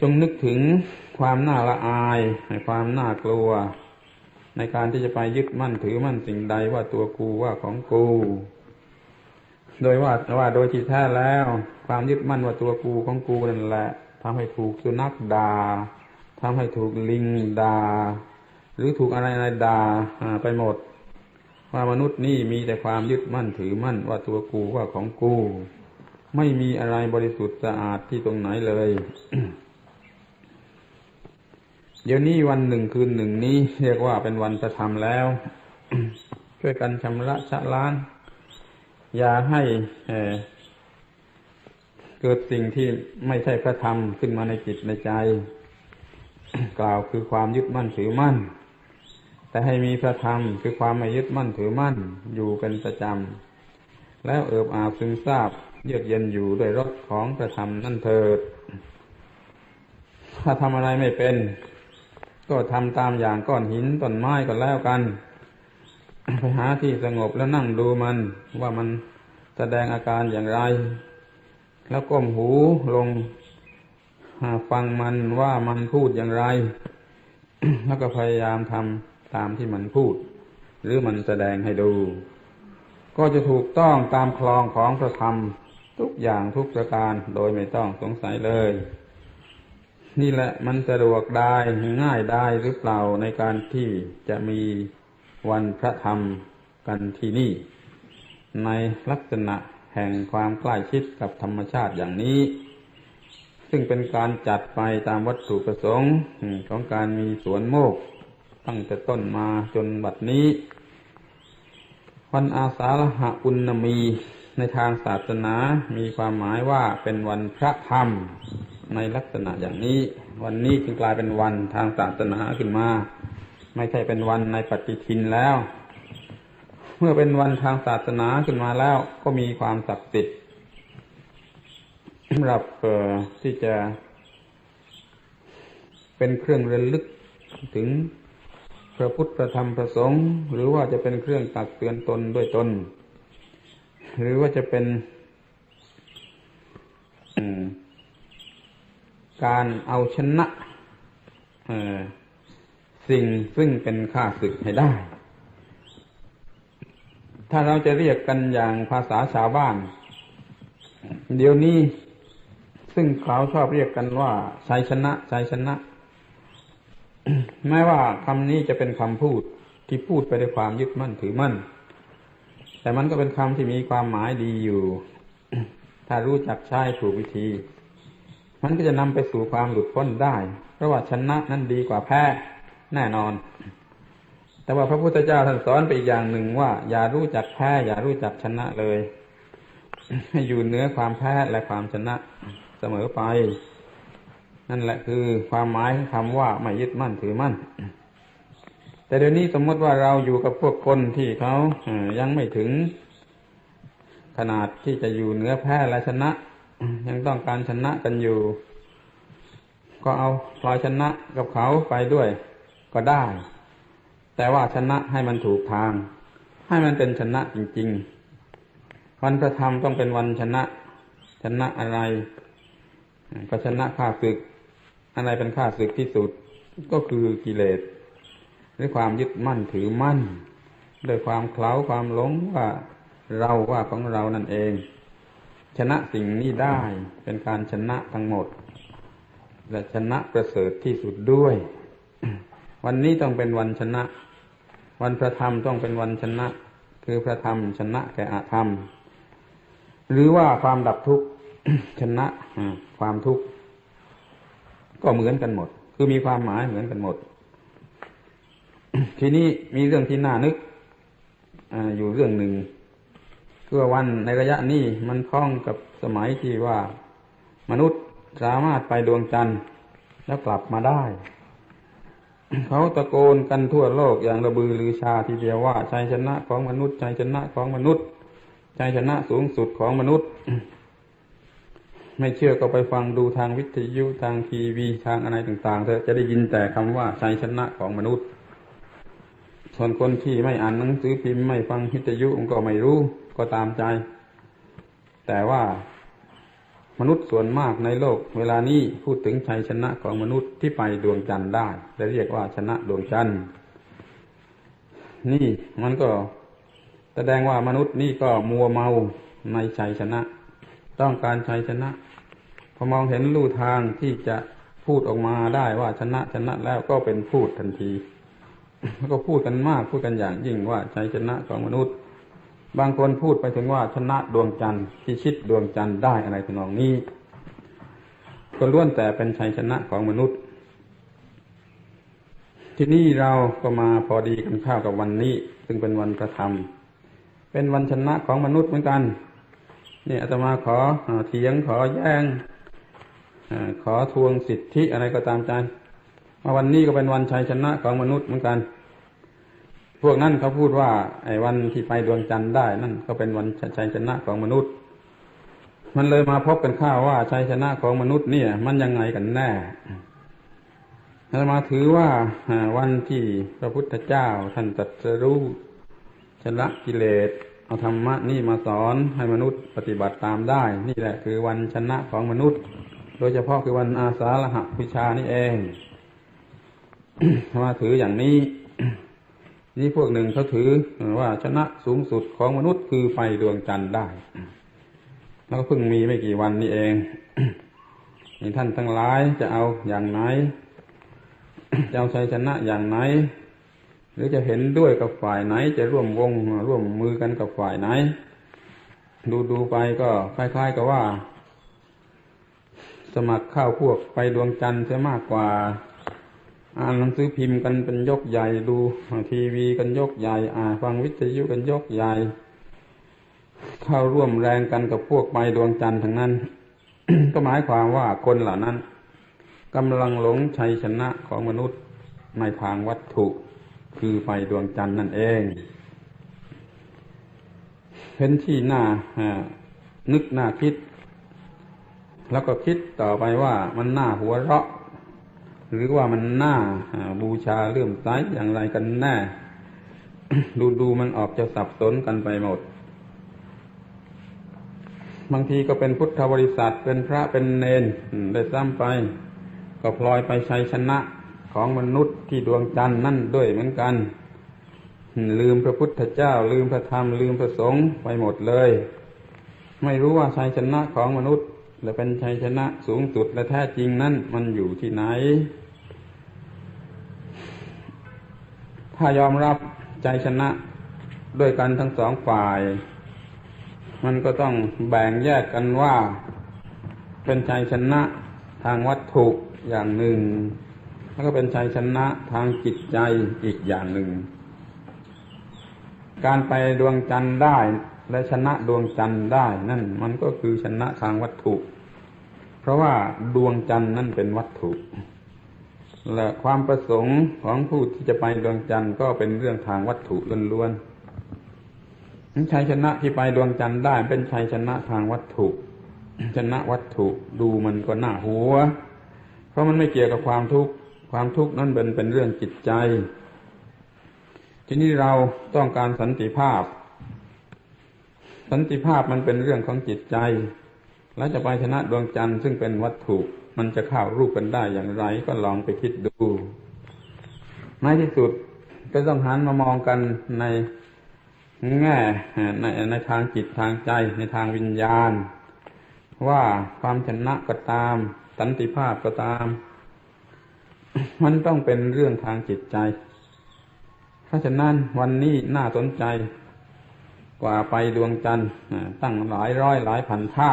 จงนึกถึงความน่าละอายความน่ากลัว ในการที่จะไปยึดมั่นถือมั่นสิ่งใดว่าตัวกูว่าของกู โดยว่าว่าโดยที่แท้แล้ว ความยึดมั่นว่าตัวกูของกูนั่นแหละทำให้ถูกสุนัขด่าทำให้ถูกลิงด่าหรือถูกอะไรอะไรด่าไปหมดว่ามนุษย์นี่มีแต่ความยึดมั่นถือมั่นว่าตัวกูว่าของกู ไม่มีอะไรบริสุทธิ์สะอาดที่ตรงไหนเลย เดี๋ยวนี้วันหนึ่งคืนหนึ่งนี้เรียกว่าเป็นวันประธรรมแล้ว ช่วยกันชำระชะล้างอย่าให้เกิดสิ่งที่ไม่ใช่พระธรรมขึ้นมาในจิตในใจ กล่าวคือความยึดมั่นถือมั่น แต่ให้มีพระธรรมคือความไม่ยึดมั่นถือมั่นอยู่เป็นประจำ แล้วเอิบอาบซึมซาบเยือกเย็นอยู่ด้วยรสของพระธรรมนั่นเถิด ถ้าทำอะไรไม่เป็น ก็ทำตามอย่างก้อนหินต้นไม้ก็แล้วกัน ไปหาที่สงบแล้วนั่งดูมัน ว่ามันแสดงอาการอย่างไร แล้วก้มหูลงฟังมันว่ามันพูดอย่างไร แล้วก็พยายามทำตามที่มันพูด หรือมันแสดงให้ดู ก็จะถูกต้องตามคลองของพระธรรมทุกอย่างทุกประการโดยไม่ต้องสงสัยเลย นี่แหละมันสะดวกได้ง่ายได้หรือเปล่าในการที่จะมีวันพระธรรมกันที่นี่ ในลักษณะแห่งความใกล้ชิดกับธรรมชาติอย่างนี้ ซึ่งเป็นการจัดไปตามวัตถุประสงค์ของการมีสวนโมก ตั้งแต่ต้นมาจนบัดนี้ วันอาสาฬหะอุณมีในทางศาสนามีความหมายว่าเป็นวันพระธรรม ในลักษณะอย่างนี้ วันนี้จึงกลายเป็นวันทางศาสนาขึ้นมา ไม่ใช่เป็นวันในปฏิทินแล้ว เมื่อเป็นวันทางศาสนาขึ้นมาแล้ว ก็มีความศักดิ์สิทธิ์สำหรับที่จะ เป็นเครื่องเระลึกถึงพระพุทธพระธรรมพระสงฆ์หรือว่าจะเป็นเครื่องตักเตือนตนด้วยตน หรือว่าจะเป็น การเอาชนะสิ่งซึ่งเป็นข้าศึกให้ได้ ถ้าเราจะเรียกกันอย่างภาษาชาวบ้าน เดี๋ยวนี้ซึ่งเขาชอบเรียกกันว่าชัยชนะชัยชนะ แม้ว่าคำนี้จะเป็นคำพูดที่พูดไปด้วยความยึดมั่นถือมั่น แต่มันก็เป็นคำที่มีความหมายดีอยู่ ถ้ารู้จักใช้ถูกวิธี มันก็จะนำไปสู่ความหลุดพ้นได้ เพราะว่าชนะนั้นดีกว่าแพ้แน่นอน แต่ว่าพระพุทธเจ้าท่านสอนไปอีกอย่างหนึ่งว่า อย่ารู้จักแพ้ อย่ารู้จักชนะเลยให้อยู่เหนือความแพ้และความชนะเสมอไป นั่นแหละคือความหมายของคำว่าไม่ยึดมั่นถือมั่น แต่เดี๋ยวนี้สมมติว่าเราอยู่กับพวกคนที่เขายังไม่ถึง ขนาดที่จะอยู่เหนือแพ้และชนะ ยังต้องการชนะกันอยู่ ก็เอาพลอยชนะกับเขาไปด้วยก็ได้ แต่ว่าชนะให้มันถูกทาง ให้มันเป็นชนะจริง ๆ วันพระธรรมต้องเป็นวันชนะ ชนะอะไร ก็ชนะข้าศึก อะไรเป็นข้าศึกที่สุด ก็คือกิเลสหรือความยึดมั่นถือมั่น โดยความเคล้าความหลงว่าเราว่าของเรานั่นเอง ชนะสิ่งนี้ได้เป็นการชนะทั้งหมด และชนะประเสริฐที่สุดด้วย วันนี้ต้องเป็นวันชนะ วันพระธรรมต้องเป็นวันชนะ คือพระธรรมชนะแก่อาธรรม หรือว่าความดับทุกข์ชนะความทุกข์ก็เหมือนกันหมด คือมีความหมายเหมือนกันหมด ทีนี้มีเรื่องที่น่านึกออยู่เรื่องหนึ่ง คือวันในระยะนี้มันพ้องกับสมัยที่ว่า มนุษย์สามารถไปดวงจันทร์แล้วกลับมาได้ เขาตะโกนกันทั่วโลกอย่างระบือรือชาทีเดียวว่าชัยชนะของมนุษย์ชัยชนะของมนุษย์ชัยชนะสูงสุดของมนุษย์ ไม่เชื่อก็ไปฟังดูทางวิทยุทางทีวีทางอะไรต่างๆเธอจะได้ยินแต่คำว่าชัยชนะของมนุษย์ ส่วนคนที่ไม่อ่านหนังสือพิมพ์ไม่ฟังวิทยุมันก็ไม่รู้ก็ตามใจ แต่ว่ามนุษย์ส่วนมากในโลก เวลานี้พูดถึงชัยชนะของมนุษย์ที่ไปดวงจันทร์ได้และเรียกว่าชนะดวงจันทร์นี่มันก็แสดงว่ามนุษย์นี่ก็มัวเมาในชัยชนะ ต้องการชัยชนะพอมองเห็นลู่ทางที่จะพูดออกมาได้ว่าชนะชนะแล้วก็เป็นพูดทันที แล้วก็พูดกันมากพูดกันอย่างยิ่งว่าชัยชนะของมนุษย์ บางคนพูดไปถึงว่าชนะดวงจันทร์พิชิตดวงจันทร์ได้อะไรทำนองนี้ก็ล้วนแต่เป็นชัยชนะของมนุษย์ ที่นี่เราก็มาพอดีกันข้าวกับวันนี้ ซึ่งเป็นวันประธรรมเป็นวันชนะของมนุษย์เหมือนกันนี่อาตมาขอเถียงขอแย้งขอทวงสิทธิอะไรก็ตามใจมาวันนี้ก็เป็นวันชัยชนะของมนุษย์เหมือนกัน วกนั้นเขาพูดว่า ไอ้วันที่ไปดวงจันทร์ได้ นั่นก็เป็นวันชัยชนะของมนุษย์ มันเลยมาพบกันข้าวว่าชัยชนะของมนุษย์เนี่ย มันยังไงกันแน่อามาถือว่าวันที่พระพุทธเจ้าท่านตรัสรู้ชนะกิเลสเอาธรรมะนี่มาสอนให้มนุษย์ปฏิบัติตามได้ นี่แหละคือวันชนะของมนุษย์ โดยเฉพาะคือวันอาสาฬหวิชานี่เองมาถืออย่างนี้ นี่พวกหนึ่งเขาถือว่าชนะสูงสุดของมนุษย์คือไฟดวงจันทร์ได้ แล้วก็เพิ่งมีไม่กี่วันนี้เองนี่ท่านทั้งหลายจะเอาอย่างไหน จะเอาชัยชนะอย่างไหน หรือจะเห็นด้วยกับฝ่ายไหน จะร่วมวงร่วมมือกันกับฝ่ายไหน ดูดูไปก็คล้ายๆกับว่า สมัครเข้าพวกไปดวงจันทร์จะมากกว่า อ่านหนังสือพิมพ์กันเป็นยกใหญ่ดูทีวีกันยกใหญ่ อ่า ฟังวิทยุกันยกใหญ่ เข้าร่วมแรงกันกับพวกไปดวงจันทร์ทั้งนั้น ก็หมายความว่าคนเหล่านั้นกำลังหลงชัยชนะของมนุษย์ในทางวัตถุคือไปดวงจันทร์นั่นเองเป็นที่น่านึกน่าคิด แล้วก็คิดต่อไปว่ามันน่าหัวเราะ หรือว่ามันน่าบูชาเลื่อมใสอย่างไรกันแน่ ดูดูมันออกจะสับสนกันไปหมด บางทีก็เป็นพุทธบริษัทเป็นพระเป็นเนนได้ซ้ำไป ก็พลอยไปชัยชนะของมนุษย์ที่ดวงจันทร์นั่นด้วยเหมือนกัน ลืมพระพุทธเจ้า ลืมพระธรรมลืมพระสงฆ์ไปหมดเลย ไม่รู้ว่าชัยชนะของมนุษย์ และเป็นชัยชนะสูงสุดและแท้จริงนั้น มันอยู่ที่ไหน ถ้ายอมรับใจชนะด้วยกันทั้งสองฝ่าย มันก็ต้องแบ่งแยกกันว่า เป็นชัยชนะทางวัตถุอย่างหนึ่ง แล้วก็เป็นชัยชนะทางจิตใจอีกอย่างหนึ่ง การไปดวงจันทร์ได้ และชนะดวงจันทร์ได้ นั่นมันก็คือชนะทางวัตถุ เพราะว่าดวงจันทร์นั่นเป็นวัตถุ และความประสงค์ของผู้ที่จะไปดวงจันทร์ก็เป็นเรื่องทางวัตถุล้วนๆชัยชนะที่ไปดวงจันทร์ได้เป็นชัยชนะทางวัตถุ ชนะวัตถุดูมันก็น่าหัว เพราะมันไม่เกี่ยวกับความทุกข์ความทุกข์นั่นเป็นเป็นเรื่องจิตใจ ทีนี้เราต้องการสันติภาพ สันติภาพมันเป็นเรื่องของจิตใจ แล้วจะไปชนะดวงจันทร์ซึ่งเป็นวัตถุมันจะเข้ารูปกันได้อย่างไรก็ลองไปคิดดูในที่สุดก็ต้องหันมามองกันในแง่ในในทางจิตทางใจในทางวิญญาณ ว่าความชนะก็ตาม สันติภาพก็ตาม มันต้องเป็นเรื่องทางจิตใจ เพราะฉะนั้นวันนี้น่าสนใจ กว่าไปดวงจันทร์ตั้งหลายร้อยหลายพันเท่า